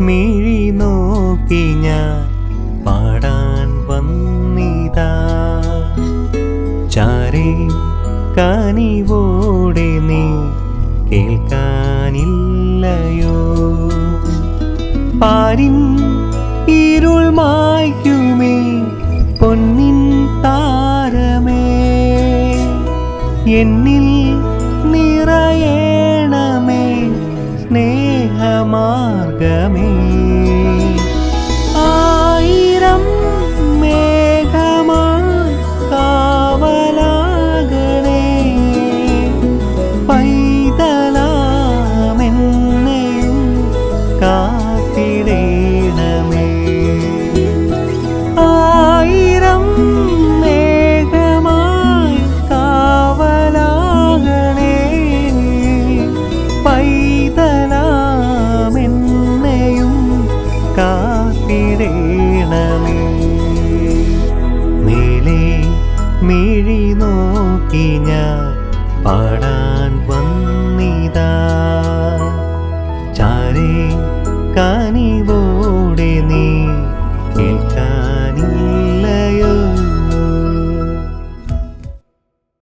മിഴി നോക്കി ഞാൻ പാടാൻ വന്നിതാ. ചാരേ കാനിവോടെ നീ കേൾക്കാനില്ലയോ? പാരിൻ ഇരുൾ മായ്ക്കുമേ പൊന്നിൻ താരമേ. എന്നിൽ मार्गमे കാത്തിടേണമേ മേലെ മിഴി നോക്കി ഞാൻ പാടാൻ വന്നിതാ